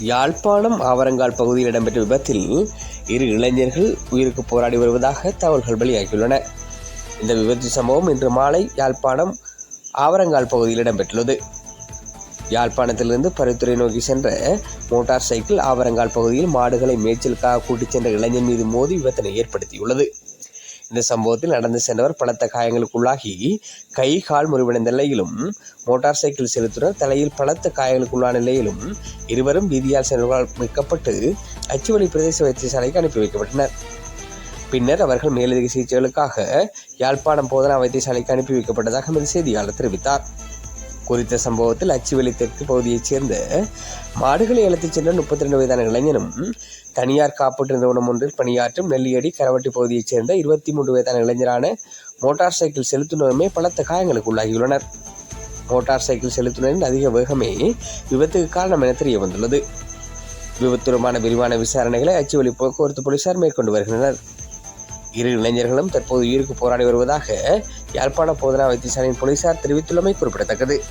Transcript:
யாழ்ப்பாணம் ஆவரங்கால் பகுதியில் இடம்பெற்ற விபத்தில் இரு இளைஞர்கள் உயிருக்கு போராடி வருவதாக தகவல்கள் வெளியாகியுள்ளன. இந்த விபத்து சம்பவம் இன்று மாலை யாழ்ப்பாணம் ஆவரங்கால் பகுதியில் இடம்பெற்றுள்ளது. யாழ்ப்பாணத்திலிருந்து பருத்துறை நோக்கி சென்ற மோட்டார் சைக்கிள் ஆவரங்கால் பகுதியில் மாடுகளை மேய்ச்சலுக்காக கூட்டிச் சென்ற இளைஞர் மீது மோதி விபத்தினை ஏற்படுத்தியுள்ளது. இந்த சம்பவத்தில் நடந்து சென்றவர் பலத்த காயங்களுக்குள்ளாகி கை கால் முறிவடைந்த நிலையிலும் மோட்டார் சைக்கிள் செலுத்துனர். தலையில் பலத்த காயங்களுக்குள்ளான நிலையிலும் இருவரும் வீதியால் சென்றவர்களால் மீட்கப்பட்டு அச்சுவலி பிரதேச வைத்தியசாலைக்கு அனுப்பி வைக்கப்பட்டனர். பின்னர் அவர்கள் மேலதிக சிகிச்சைகளுக்காக யாழ்ப்பாணம் போதனா வைத்தியசாலைக்கு அனுப்பி வைக்கப்பட்டதாக எமது செய்தியாளர் தெரிவித்தார். குறித்த சம்பவத்தில் அச்சுவெளி தெற்கு பகுதியைச் சேர்ந்த மாடுகளை அழைத்துச் சென்ற முப்பத்தி ரெண்டு வயதான இளைஞனும் தனியார் காப்பீட்டு நிறுவனம் ஒன்றில் பணியாற்றும் நெல்லியடி கரவட்டி பகுதியைச் சேர்ந்த இருபத்தி மூன்று வயதான இளைஞரான மோட்டார் சைக்கிள் செலுத்துனருமே பலத்த காயங்களுக்கு உள்ளாகியுள்ளனர். மோட்டார் சைக்கிள் செலுத்துனரின் அதிக வேகமே விபத்துக்கு காரணம் என தெரிய வந்துள்ளது விபத்துரமான விரிவான விசாரணைகளை அச்சுவெளி போக்குவரத்து போலீசார் மேற்கொண்டு வருகின்றனர். இரு இளைஞர்களும் தற்போது உயிருக்கு போராடி வருவதாக யாழ்ப்பாண போதனா வைத்தியசாலையின் போலீசார் தெரிவித்துள்ளமை குறிப்பிடத்தக்கது.